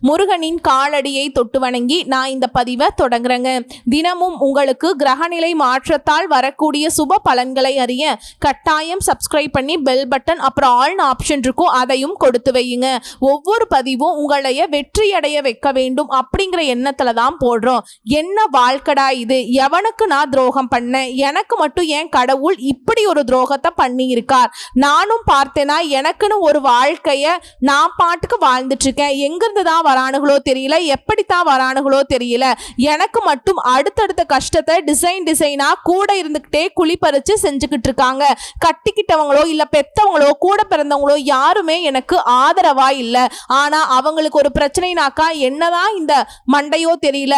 முருகனின் காலடியை தொட்டு வணங்கி நான் இந்த பதிவை தொடங்குறேங்க. தினமும் உங்களுக்கு கிரகநிலை மாற்றத்தால் வரக்கூடிய சுப பலன்களை அறிய கட்டாயம் சப்ஸ்கிரைப் பண்ணி பெல் பட்டன் அப்புறம் ஆல்னு ஆப்ஷன் இருக்கும். அதையும் கொடுத்து வையுங்க. ஒவ்வொரு பதிவும் உங்களைய வெற்றி அடைய வைக்க வேண்டும் அப்படிங்கிற எண்ணத்துல தான் போடுறோம். என்ன வாழ்க்கடா இது? எவனுக்கு நான் துரோகம் பண்ணேன்? எனக்கு மட்டும் ஏன் கடவுள் இப்படி ஒரு துரோகத்தை பண்ணி இருக்கார் நானும் பார்த்தேனா எனக்குன்னு ஒரு வாழ்க்கைய நான் பாட்டுக்கு வாழ்ந்துட்டு இருக்கேன். எங்கிருந்து தான் வரானுகளோ தெரியல. எப்படித்தான் வரானுகளோ தெரியல. எனக்கு மட்டும் அடுத்தடுத்த கஷ்டத்தை டிசைன் டிசைனாக கூட இருந்துக்கிட்டே குழிப்பறிச்சு செஞ்சுக்கிட்டு இருக்காங்க. கட்டிக்கிட்டவங்களோ இல்லை பெத்தவங்களோ கூட பிறந்தவங்களோ யாருமே எனக்கு ஆதரவா இல்லை. ஆனால் அவங்களுக்கு ஒரு பிரச்சனைனாக்கா என்னதான் இந்த மண்டையோ தெரியல.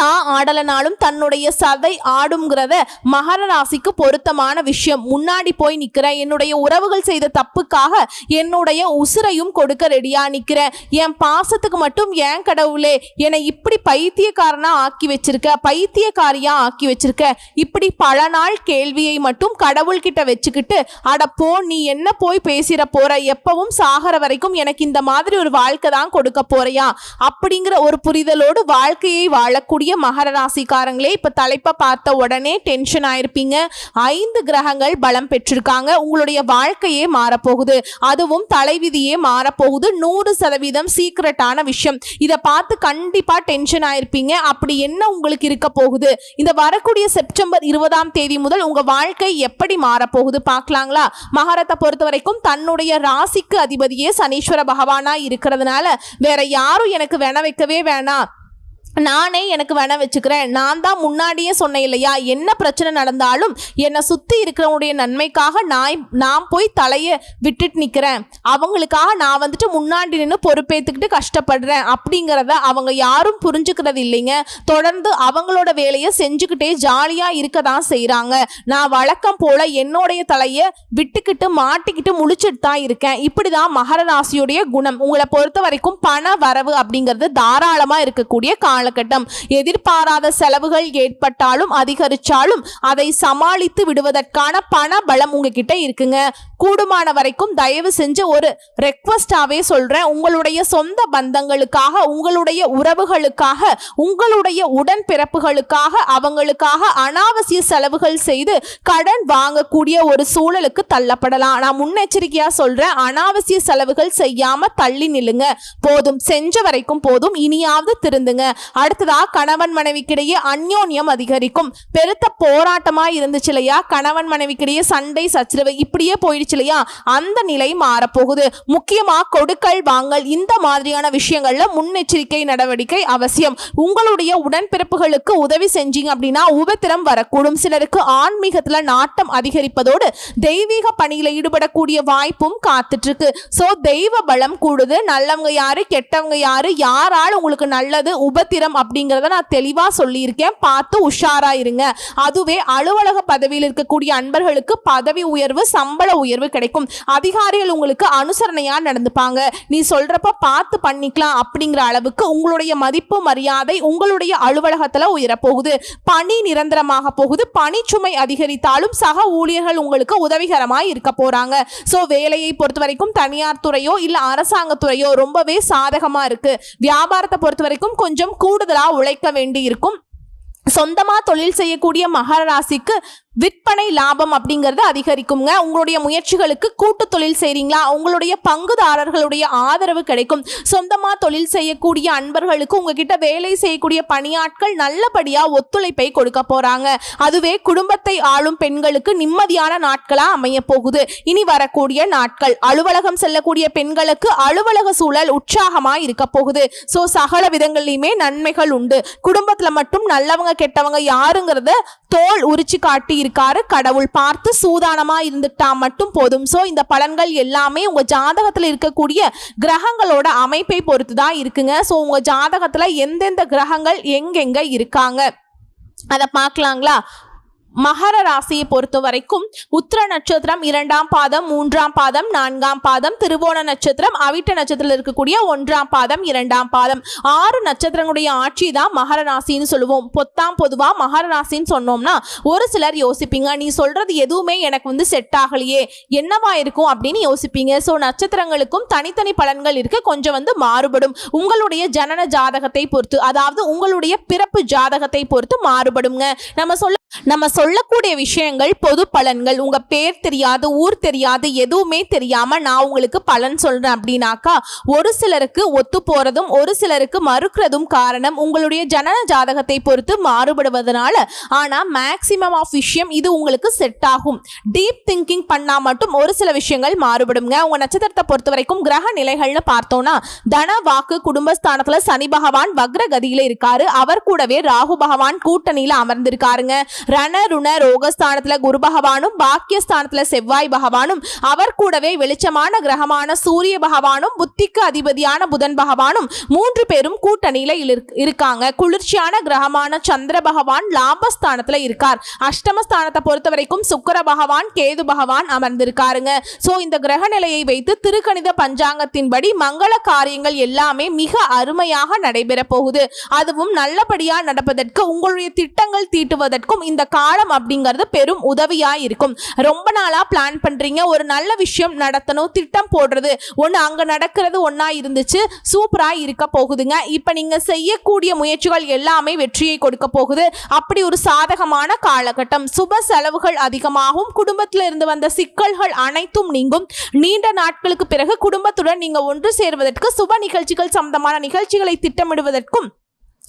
தான் ஆடலனாலும் தன்னுடைய சதை ஆடுங்கிறத மகர ராசிக்கு பொருத்தமான விஷயம். முன்னாடி போய் நிற்கிறேன் என்னுடைய உறவுகள் செய்த தப்புக்காக என்னுடைய உசுரையும் கொடுக்க ரெடியா நிற்கிறேன் என் பாசத்துக்கு மட்டும் ஏன் கடவுளே என்னை இப்படி பைத்தியக்காரனா ஆக்கி வச்சிருக்க பைத்தியக்காரியா ஆக்கி வச்சிருக்க? இப்படி பல நாள் கேள்வியை மட்டும் கடவுள்கிட்ட வச்சுக்கிட்டு அட போ நீ என்ன போய் பேசிற போற? எப்பவும் சாகர வரைக்கும் எனக்கு இந்த மாதிரி ஒரு வாழ்க்கை தான் கொடுக்க போறியா? அப்படிங்கிற ஒரு புரிதலோடு வாழ்க்கையை வாழக்கூடிய மகர ராசிக்காரங்களே இப்ப தலைப்பை பார்த்த உடனே டென்ஷன் ஆயிருப்பீங்க. ஐந்து கிரகங்கள் பலம் பெற்றிருக்காங்க. உங்களுடைய வாழ்க்கையே மாறப்போகுது. அதுவும் தலைவிதியே மாறப்போகுது. நூறு சதவீதம் சீக்ரெட்டான விஷயம். இதை பார்த்து கண்டிப்பா டென்ஷன் ஆயிருப்பீங்க. அப்படி என்ன உங்களுக்கு இருக்க போகுது? இந்த வரக்கூடிய செப்டம்பர் இருபதாம் தேதி முதல் உங்க வாழ்க்கை எப்படி மாறப்போகுது பார்க்கலாங்களா? மகாரத்தை பொறுத்த வரைக்கும் தன்னுடைய ராசிக்கு அதிபதியே சனீஸ்வர பகவானா இருக்கிறதுனால வேற யாரும் எனக்கு வேண வைக்கவே வேணாம். நானே எனக்கு வேண வச்சுக்கிறேன். நான் தான் முன்னாடியே சொன்னேன் இல்லையா? என்ன பிரச்சனை நடந்தாலும் என்னை சுற்றி இருக்கிறவனுடைய நன்மைக்காக நான் நான் போய் தலையை விட்டுட்டு நிற்கிறேன் அவங்களுக்காக நான் வந்துட்டு முன்னாடி நின்று பொறுப்பேற்றுக்கிட்டு கஷ்டப்படுறேன் அப்படிங்கிறத அவங்க யாரும் புரிஞ்சுக்கிறது இல்லைங்க. தொடர்ந்து அவங்களோட வேலையை செஞ்சுக்கிட்டே ஜாலியாக இருக்க தான் செய்கிறாங்க நான் வழக்கம் போல் என்னுடைய தலையை விட்டுக்கிட்டு மாட்டிக்கிட்டு முழிச்சிட்டு தான் இருக்கேன். இப்படி தான் மகர ராசியுடைய குணம். உங்களை பொறுத்த வரைக்கும் பண வரவு அப்படிங்கிறது தாராளமாக இருக்கக்கூடிய காலம். காலகட்டம். எதிர்பாராத செலவுகள் ஏற்பட்டாலும் அதிகரிச்சாலும் அதை சமாளித்து விடுவதற்கான பண பலம் உங்ககிட்ட இருக்குங்க. கூடுமான வரைக்கும் தயவு செஞ்சு ஒரு ரெக்வஸ்டாவே சொல்றேன். உங்களுடைய சொந்த பந்தங்களுக்காக உங்களுடைய உறவுகளுக்காக உங்களுடைய உடன்பிறப்புகளுக்காக அவங்களுக்காக அனாவசிய செலவுகள் செய்து கடன் வாங்கக்கூடிய ஒரு சூழலுக்கு தள்ளப்படலாம். நான் முன்னெச்சரிக்கையா சொல்றேன் அனாவசிய செலவுகள் செய்யாம தள்ளி நில்லுங்க. போதும் செஞ்ச வரைக்கும் போதும் இனியாவது திருந்துங்க. அடுத்ததா கணவன் மனைவிக்கிடையே அந்யோன்யம் அதிகரிக்கும். பெருத்த போராட்டமா இருந்துச்சு இல்லையா? கணவன் மனைவிக்கிடையே சண்டை சச்சரவு இப்படியே போயிடுச்சு இல்லையா? அந்த நிலை மாறப்போகுது. முக்கியமா கொடுக்கல் வாங்கல் இந்த மாதிரியான விஷயங்கள்ல முன்னெச்சரிக்கை நடவடிக்கை அவசியம். உங்களுடைய உடன்பிறப்புகளுக்கு உதவி செஞ்சீங்க அப்படின்னா உபத்திரம் வரக்கூடும். சிலருக்கு ஆன்மீகத்துல நாட்டம் அதிகரிப்பதோடு தெய்வீக பணியில ஈடுபடக்கூடிய வாய்ப்பும் காத்துட்டு இருக்கு சோ தெய்வ பலம் கூடுது. நல்லவங்க யாரு கெட்டவங்க யாரு யாரால் உங்களுக்கு நல்லது உபத்திரம் அப்படிங்கிறத நான் தெளிவாக சொல்லியிருக்கேன். பார்த்து உஷாரா இருங்க. அதுவே அலுவலக பதவியில் இருக்கக்கூடிய அன்பர்களுக்கு பதவி உயர்வு சம்பள உயர்வு கிடைக்கும். அதிகாரிகள் உங்களுக்கு அனுசரணையா நடந்துப்பாங்க. நீ சொல்றப்ப பார்த்து பண்ணிக்கலாம் அப்படிங்கிற அளவுக்கு உங்களுடைய மதிப்பு மரியாதை உங்களுடைய அலுவலகத்துல உயரப்போகுது. பணி நிரந்தரமாக போகுது. பணிச்சுமை அதிகரித்தாலும் சக ஊழியர்கள் உங்களுக்கு உதவிகரமாக இருக்க போறாங்க. ஸோ வேலையை பொறுத்த வரைக்கும் தனியார் துறையோ இல்லை அரசாங்க துறையோ ரொம்பவே சாதகமாக இருக்கு. வியாபாரத்தை பொறுத்த வரைக்கும் கொஞ்சம் கூடுதலாக உழைக்க வேண்டி இருக்கும் சொந்தமாக தொழில் செய்யக்கூடிய மகர ராசிக்கு விற்பனை லாபம் அப்படிங்கிறது அதிகரிக்குங்க. உங்களுடைய முயற்சிகளுக்கு கூட்டு தொழில் செய்கிறீங்களா உங்களுடைய பங்குதாரர்களுடைய ஆதரவு கிடைக்கும். சொந்தமாக தொழில் செய்யக்கூடிய அன்பர்களுக்கு உங்ககிட்ட வேலை செய்யக்கூடிய பணியாட்கள் நல்லபடியாக ஒத்துழைப்பை கொடுக்க போகிறாங்க அதுவே குடும்பத்தை ஆளும் பெண்களுக்கு நிம்மதியான நாட்களாக அமைய போகுது இனி வரக்கூடிய நாட்கள் அலுவலகம் செல்லக்கூடிய பெண்களுக்கு அலுவலக சூழல் உற்சாகமாக இருக்க போகுது. ஸோ சகல விதங்கள்லையுமே நன்மைகள் உண்டு. குடும்பத்தில் மட்டும் நல்லவங்க கெட்டவங்க யாருங்கிறத தோல் உரிச்சு காட்டி இருக்காரு கடவுள் பார்த்து சூதானமா இருந்துட்டா மட்டும் போதும். சோ இந்த பலன்கள் எல்லாமே உங்க ஜாதகத்துல இருக்கக்கூடிய கிரகங்களோட அமைப்பை பொறுத்து தான் இருக்குங்க. சோ உங்க ஜாதகத்துல எந்தெந்த கிரகங்கள் எங்கெங்க இருக்காங்க? அதை பார்க்கலாங்களா? மகர ராசியை பொறுத்த வரைக்கும் உத்திர நட்சத்திரம் இரண்டாம் பாதம் மூன்றாம் பாதம் நான்காம் பாதம் திருவோண நட்சத்திரம் அவிட்ட நட்சத்திரத்தில் இருக்கக்கூடிய ஒன்றாம் பாதம் இரண்டாம் பாதம். ஆறு நட்சத்திரங்களுடைய ஆட்சி தான் மகர ராசின்னு சொல்லுவோம். பொத்தாம் பொதுவாக மகர ராசின்னு சொன்னோம்னா ஒரு சிலர் யோசிப்பீங்க நீ சொல்றது எதுவுமே எனக்கு வந்து செட் ஆகலையே என்னவா இருக்கும்? அப்படின்னு யோசிப்பீங்க. ஸோ நட்சத்திரங்களுக்கும் தனித்தனி பலன்கள் இருக்கு. கொஞ்சம் வந்து மாறுபடும். உங்களுடைய ஜனன ஜாதகத்தை பொறுத்து அதாவது உங்களுடைய பிறப்பு ஜாதகத்தை பொறுத்து மாறுபடுங்க. நம்ம சொல்ல நம்ம சொல்லக்கூடிய விஷயங்கள் பொது பலன்கள் உங்க பேர் தெரியாது ஊர் தெரியாது எதுவுமே தெரியாம நான் உங்களுக்கு பலன் சொல்றேன் அப்படின்னாக்கா ஒரு சிலருக்கு ஒத்து போறதும் ஒரு சிலருக்கு மறுக்கிறதும் காரணம் உங்களுடைய ஜனன ஜாதகத்தை பொறுத்து மாறுபடுவதனால. ஆனா மேக்சிமம் ஆஃப் விஷயம் இது உங்களுக்கு செட் ஆகும். டீப் திங்கிங் பண்ணா மட்டும் ஒரு சில விஷயங்கள் மாறுபடுங்க உங்க நட்சத்திரத்தை பொறுத்த வரைக்கும் கிரக நிலைகள்னு பார்த்தோம்னா தன வாக்கு குடும்பஸ்தானத்துல சனி பகவான் வக்ரகதியில இருக்காரு. அவர் கூடவே ராகு பகவான் கூட்டணியில அமர்ந்திருக்காருங்க. ரண ருண ரோகஸ்தானத்துல குரு பகவானும் பாக்கியஸ்தானத்துல செவ்வாய் பகவானும் அவர் கூடவே வெளிச்சமான கிரகமான சூரிய பகவானும் புத்திக்கு அதிபதியான புதன் பகவானும் மூன்று பேரும் கூட்டணியில இருக்காங்க. குளிர்ச்சியான கிரகமான சந்திர பகவான் லாபஸ்தானத்துல இருக்கார். அஷ்டமஸ்தானத்தை பொறுத்த வரைக்கும் சுக்கர பகவான் கேது பகவான் அமர்ந்திருக்காருங்க. சோ இந்த கிரக நிலையை வைத்து திருக்கணித பஞ்சாங்கத்தின்படி மங்கள காரியங்கள் எல்லாமே மிக அருமையாக நடைபெற போகுது. அதுவும் நல்லபடியா நடப்பதற்கு உங்களுடைய திட்டங்கள் தீட்டுவதற்கும் இந்த காலம் அப்படிங்கிறது பெரும் உதவியாக இருக்கும் ரொம்ப நாளாக பிளான் பண்ணுறீங்க ஒரு நல்ல விஷயம் நடத்தணும். திட்டம் போடுறது. ஒன்று அங்கே நடக்கிறது ஒன்றா இருந்துச்சு. சூப்பராக இருக்க போகுதுங்க. இப்போ நீங்கள் செய்யக்கூடிய முயற்சிகள் எல்லாமே வெற்றியை கொடுக்க போகுது. அப்படி ஒரு சாதகமான காலகட்டம். சுப செலவுகள் அதிகமாகும். குடும்பத்தில் இருந்து வந்த சிக்கல்கள் அனைத்தும் நீங்கும். நீண்ட நாட்களுக்கு பிறகு குடும்பத்துடன் நீங்கள் ஒன்று சேர்வதற்கு சுப நிகழ்ச்சிகள் சம்பந்தமான நிகழ்ச்சிகளை திட்டமிடுவதற்கும்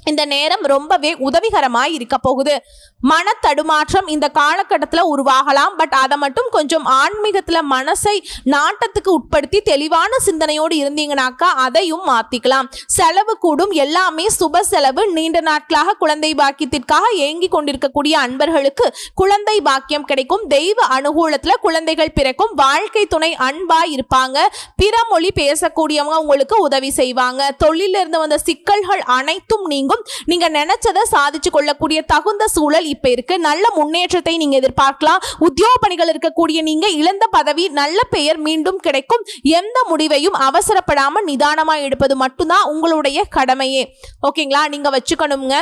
இந்த நேரம் ரொம்பவே உதவிகரமாய் இருக்க போகுது. மன தடுமாற்றம் இந்த காலகட்டத்தில் உருவாகலாம். பட் அதை மட்டும் கொஞ்சம் ஆன்மீகத்தில் மனசை நாட்டத்துக்கு உட்படுத்தி தெளிவான சிந்தனையோடு இருந்தீங்கனாக்கா அதையும் மாற்றிக்கலாம் செலவு கூடும். எல்லாமே சுப செலவு. நீண்ட நாட்களாக குழந்தை பாக்கியத்திற்காக ஏங்கி கொண்டிருக்கக்கூடிய அன்பர்களுக்கு குழந்தை பாக்கியம் கிடைக்கும். தெய்வ அனுகூலத்தில் குழந்தைகள் பிறக்கும். வாழ்க்கை துணை அன்பாக இருப்பாங்க. பிற மொழி பேசக்கூடியவங்க உங்களுக்கு உதவி செய்வாங்க. தொழிலிருந்து வந்த சிக்கல்கள் அனைத்தும் நீங்கும் நீங்க நினைச்சதை சாதிச்சு கொள்ளக்கூடிய தகுந்த சூழல் இப்ப இருக்கு. நல்ல முன்னேற்றத்தை நீங்க எதிர்பார்க்கலாம். உத்தியோக பணிகள் இருக்கக்கூடிய நீங்க இழந்த பதவி நல்ல பெயர் மீண்டும் கிடைக்கும். எந்த முடிவையும் அவசரப்படாம நிதானமா எடுப்பது மட்டும்தான் உங்களுடைய கடமையே. ஓகேங்களா? நீங்க வச்சுக்கணுங்க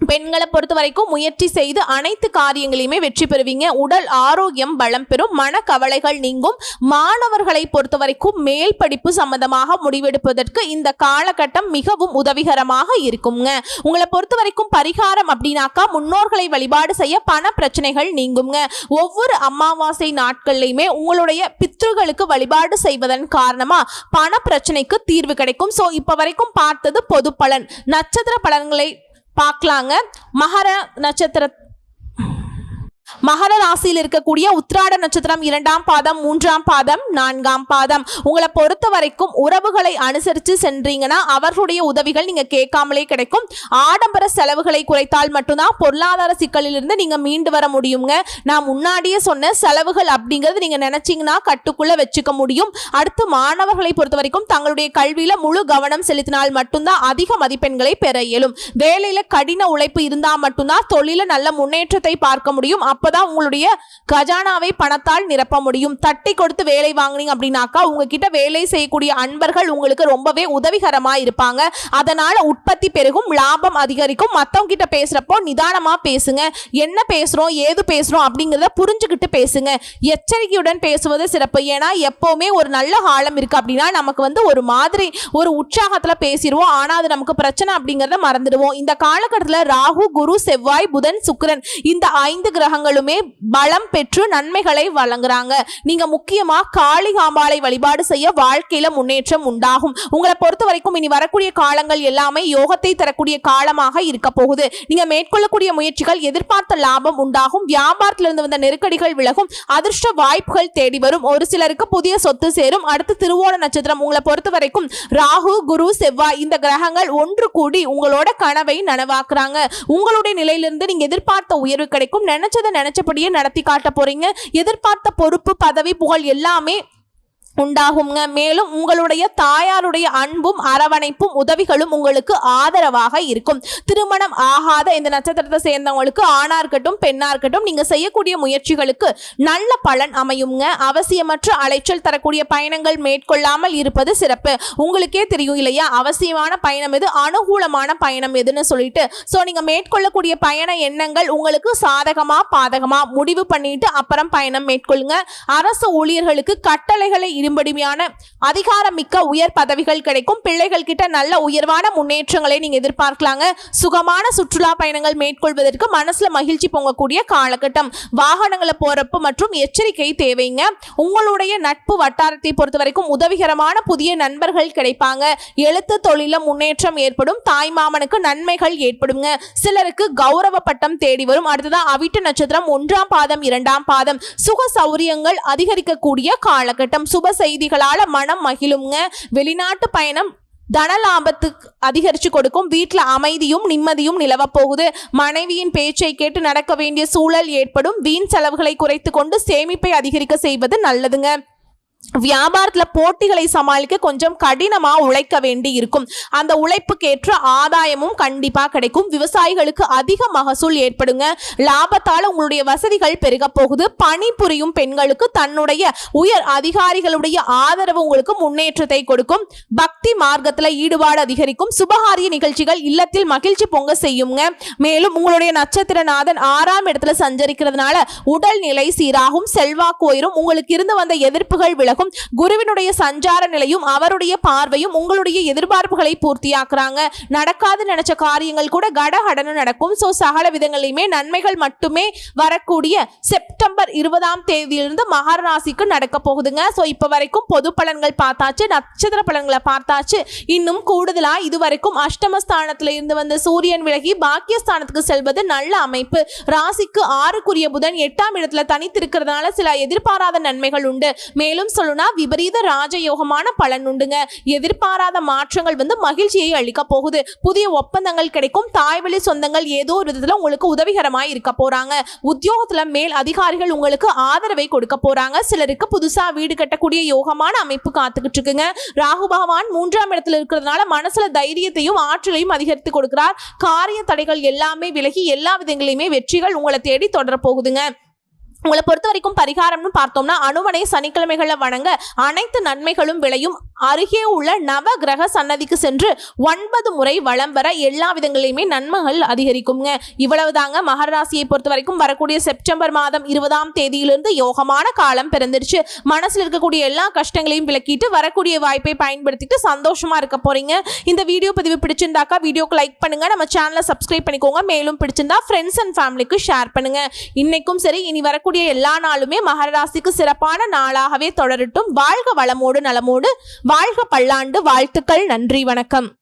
பெண்களை பொறுத்த வரைக்கும் முயற்சி செய்து அனைத்து காரியங்களையுமே வெற்றி பெறுவீங்க. உடல் ஆரோக்கியம் பலம் பெறும். மன கவலைகள் நீங்கும். மாணவர்களை பொறுத்த வரைக்கும் மேல் படிப்பு சம்பந்தமாக முடிவெடுப்பதற்கு இந்த காலகட்டம் மிகவும் உதவிகரமாக இருக்குங்க. உங்களை பொறுத்த வரைக்கும் பரிகாரம் அப்படின்னாக்கா முன்னோர்களை வழிபாடு செய்ய பண பிரச்சனைகள் நீங்குங்க. ஒவ்வொரு அமாவாசை நாட்கள்லையுமே உங்களுடைய பித்ருகளுக்கு வழிபாடு செய்வதன் காரணமா பண பிரச்சனைக்கு தீர்வு கிடைக்கும். ஸோ இப்போ வரைக்கும் பார்த்தது பொது பலன். நட்சத்திர பலன்களை பார்க்கலாங்க. மகர நட்சத்திர மகர ராசியில் இருக்கக்கூடிய உத்ராட நட்சத்திரம் இரண்டாம் பாதம் மூன்றாம் பாதம் நான்காம் பாதம். உங்களை பொறுத்த வரைக்கும் உறவுகளை அனுசரித்து சென்றீங்கன்னா அவர்களுடைய உதவிகள் நீங்கள் கேட்காமலே கிடைக்கும். ஆடம்பர செலவுகளை குறைத்தால் மட்டும்தான் பொருளாதார சிக்கலிலிருந்து நீங்கள் மீண்டு வர முடியுங்க. நான் முன்னாடியே சொன்ன செலவுகள் அப்படிங்கிறது நீங்கள் நினச்சிங்கன்னா கட்டுக்குள்ளே வச்சுக்க முடியும். அடுத்து மாணவர்களை பொறுத்த வரைக்கும் தங்களுடைய கல்வியில் முழு கவனம் செலுத்தினால் மட்டும்தான் அதிக மதிப்பெண்களை பெற இயலும். வேலையில் கடின உழைப்பு இருந்தால் மட்டும்தான் தொழிலில் நல்ல முன்னேற்றத்தை பார்க்க முடியும். அப்பதான் உங்களுடைய கஜானாவை பணத்தால் நிரப்ப முடியும். தட்டி கொடுத்து வேலை வாங்கினீங்க அப்படின்னாக்கா உங்ககிட்ட வேலை செய்யக்கூடிய அன்பர்கள் உங்களுக்கு ரொம்பவே உதவிகரமா இருப்பாங்க. அதனால உற்பத்தி பெருகும் லாபம் அதிகரிக்கும். மற்றவங்க கிட்ட பேசுறப்போ நிதானமா பேசுங்க. என்ன பேசுறோம் ஏது பேசுறோம் அப்படிங்கிறத புரிஞ்சுக்கிட்டு பேசுங்க. எச்சரிக்கையுடன் பேசுவது சிறப்பு. ஏன்னா எப்பவுமே ஒரு நல்ல காலம் இருக்கு அப்படின்னா நமக்கு வந்து ஒரு மாதிரி ஒரு உற்சாகத்துல பேசிடுவோம். ஆனா அது நமக்கு பிரச்சனை அப்படிங்கிறத மறந்துடுவோம். இந்த காலகட்டத்தில் ராகு குரு செவ்வாய் புதன் சுக்கரன் இந்த ஐந்து கிரகங்கள் கிரகங்களுமே பலம் பெற்று நன்மைகளை வழங்குறாங்க. நீங்க முக்கியமா காளிகாம்பாளை வழிபாடு செய்ய வாழ்க்கையில முன்னேற்றம் உண்டாகும். உங்களை பொறுத்த வரைக்கும் இனி வரக்கூடிய காலங்கள் எல்லாமே யோகத்தை தரக்கூடிய காலமாக இருக்க போகுது. நீங்க மேற்கொள்ளக்கூடிய முயற்சிகள் எதிர்பார்த்த லாபம் உண்டாகும். வியாபாரத்திலிருந்து வந்த நெருக்கடிகள் விலகும். அதிர்ஷ்ட வாய்ப்புகள் தேடி வரும். ஒரு சிலருக்கு புதிய சொத்து சேரும். அடுத்து திருவோண நட்சத்திரம். உங்களை பொறுத்த வரைக்கும் ராகு குரு செவ்வாய் இந்த கிரகங்கள் ஒன்று கூடி உங்களோட கனவை நனவாக்குறாங்க. உங்களுடைய நிலையிலிருந்து நீங்க எதிர்பார்த்த உயர்வு கிடைக்கும். நினைச்சதை நினைச்சபடியே நடத்தி காட்ட போறீங்க. எதிர்பார்த்த பொறுப்பு பதவி புகழ் எல்லாமே உண்டாகுங்க. மேலும் உங்களுடைய தாயாருடைய அன்பும் அரவணைப்பும் உதவிகளும் உங்களுக்கு ஆதரவாக இருக்கும். திருமணம் ஆகாத இந்த நட்சத்திரத்தை சேர்ந்தவங்களுக்கு ஆணா இருக்கட்டும் பெண்ணா இருக்கட்டும் நீங்க செய்யக்கூடிய முயற்சிகளுக்கு நல்ல பலன் அமையுங்க. அவசியமற்ற அலைச்சல் தரக்கூடிய பயணங்கள் மேற்கொள்ளாமல் இருப்பது சிறப்பு. உங்களுக்கே தெரியும் இல்லையா? அவசியமான பயணம் எது? அனுகூலமான பயணம் எதுன்னு சொல்லிட்டு. ஸோ நீங்க மேற்கொள்ளக்கூடிய பயண எண்ணங்கள் உங்களுக்கு சாதகமா பாதகமா முடிவு பண்ணிட்டு அப்புறம் பயணம் மேற்கொள்ளுங்க. அரசு ஊழியர்களுக்கு கட்டளைகளை இடும்படியான அதிகாரமிக்க உயர் பதவிகள் கிடைக்கும். பிள்ளைகள் கிட்ட நல்ல உயர்வான முன்னேற்றங்களை நீங்க எதிர்பார்க்கலாங்க. சுகமான சுற்றுலா பயணங்கள் மேற்கொள்வதற்கு மனசுல மகிழ்ச்சி பொங்கக்கூடிய காலகட்டம். வாகனங்களை போறப்ப மற்றும் எச்சரிக்கை தேவைங்க. உங்களுடைய நட்பு வட்டாரத்தை பொறுத்த வரைக்கும் உதவிகரமான புதிய நண்பர்கள் கிடைப்பாங்க. எழுத்து தொழில முன்னேற்றம் ஏற்படும். தாய் மாமனுக்கு நன்மைகள் ஏற்படுங்க. சிலருக்கு கௌரவ பட்டம் தேடி வரும். அடுத்ததான் அவிட்டு நட்சத்திரம் ஒன்றாம் பாதம் இரண்டாம் பாதம். சுக சௌரியங்கள் அதிகரிக்கக்கூடிய காலகட்டம். சுப செய்திகளால மனம் மகிழுங்க வெளிநாட்டு பயணம் தன லாபத்துக்கு அதிகரித்து கொடுக்கும். வீட்டில் அமைதியும் நிம்மதியும் நிலவப் போகுது. மனைவியின் பேச்சை கேட்டு நடக்க வேண்டிய சூழல் ஏற்படும். வீண் செலவுகளை குறைத்து கொண்டு சேமிப்பை அதிகரிக்க செய்வது நல்லதுங்க. வியாபாரத்துல போட்டிகளை சமாளிக்க கொஞ்சம் கடினமா உழைக்க வேண்டி இருக்கும் அந்த உழைப்புக்கேற்ற ஆதாயமும் கண்டிப்பா கிடைக்கும். விவசாயிகளுக்கு அதிக மகசூல் ஏற்படுங்க. லாபத்தால் உங்களுடைய வசதிகள் பெருக போகுது. பணிபுரியும் பெண்களுக்கு தன்னுடைய உயர் அதிகாரிகளுடைய ஆதரவு உங்களுக்கு முன்னேற்றத்தை கொடுக்கும். பக்தி மார்க்கத்துல ஈடுபாடு அதிகரிக்கும். சுபகாரிய நிகழ்ச்சிகள் இல்லத்தில் மகிழ்ச்சி பொங்க செய்யுங்க. மேலும் உங்களுடைய நட்சத்திரநாதன் ஆறாம் இடத்துல சஞ்சரிக்கிறதுனால உடல்நிலை சீராகும். செல்வாக்கு உயரும். உங்களுக்கு இருந்து வந்த எதிர்ப்புகள் விலகும். குருவினுடைய சஞ்சார நிலையும் அவருடைய பார்வையும் உங்களுடைய எதிர்பார்ப்புகளை பூர்த்தியாக்குறாங்க. நடக்காது நினைச்ச காரியங்கள் கூட கடகடனு நடக்கும். ஸோ சகல விதங்களையுமே நன்மைகள் மட்டுமே வரக்கூடிய செப்டம்பர் இருபதாம் தேதியிலிருந்து மகர ராசிக்கு நடக்க போகுதுங்க. ஸோ இப்போ வரைக்கும் பொது பலன்கள் பார்த்தாச்சு நட்சத்திர பலன்களை பார்த்தாச்சு. இன்னும் கூடுதலா இதுவரைக்கும் அஷ்டமஸ்தானத்தில் இருந்து வந்த சூரியன் விலகி பாக்கியஸ்தானத்துக்கு செல்வது நல்ல அமைப்பு. ராசிக்கு ஆறுக்குரிய புதன் எட்டாம் இடத்துல தனித்திருக்கிறதுனால சில எதிர்பாராத நன்மைகள் உண்டு. மேலும் சொல்லணும்னா விபரீத ராஜயோகமான பலன் உண்டுங்க. எதிர்பாராத மாற்றங்கள் வந்து மகிழ்ச்சியை அளிக்க போகுது. புதிய ஒப்பந்தங்கள் கிடைக்கும். தாய்வழி சொந்தங்கள் ஏதோ ஒரு விதத்தில் உங்களுக்கு உதவிகரமாக இருக்க போறாங்க. உத்தியோகத்தில் மேல் அதிகாரிகள் உங்களுக்கு ஆதரவை கொடுக்க போறாங்க. சிலருக்கு புதுசா வீடு கட்டக்கூடிய யோகமான அமைப்பு காத்துக்கிட்டு இருக்குங்க. ராகு பகவான் மூன்றாம் இடத்துல இருக்கிறதுனால மனசுல தைரியத்தையும் ஆற்றலையும் அதிகரித்து கொடுக்கிறார். காரிய தடைகள் எல்லாமே விலகி எல்லா விதங்களையுமே வெற்றிகள் உங்களை தேடி தொடர போகுதுங்க. உங்களை பொறுத்த வரைக்கும் பரிகாரம்னு பார்த்தோம்னா அனுமனை சனிக்கிழமைகளை வணங்க அனைத்து நன்மைகளும் விளையும். அருகே உள்ள நவ கிரக சன்னதிக்கு சென்று ஒன்பது முறை வளம் வர எல்லா விதங்களிலுமே நன்மைகள் அதிகரிக்குங்க இவ்வளவுதாங்க தாங்க மகராசியை பொறுத்த வரைக்கும் வரக்கூடிய செப்டம்பர் மாதம் இருபதாம் தேதியிலிருந்து யோகமான காலம் பிறந்துருச்சு. மனசில் இருக்கக்கூடிய எல்லா கஷ்டங்களையும் விளக்கிட்டு வரக்கூடிய வாய்ப்பை பயன்படுத்திட்டு சந்தோஷமா இருக்க போறீங்க. இந்த வீடியோ பதிவு பிடிச்சிருந்தாக்கா வீடியோக்கு லைக் பண்ணுங்க. நம்ம சேனலை சப்ஸ்கிரைப் பண்ணிக்கோங்க. மேலும் பிடிச்சிருந்தா ஃப்ரெண்ட்ஸ் அண்ட் ஃபேமிலிக்கு ஷேர் பண்ணுங்க. இன்னைக்கும் சரி இனி வரக்கூடிய எல்லா நாளுமே மகரராசிக்கு சிறப்பான நாளாகவே தொடரட்டும். வாழ்க வளமோடு நலமோடு வாழ்க பல்லாண்டு வாழ்த்துக்கள் நன்றி வணக்கம்.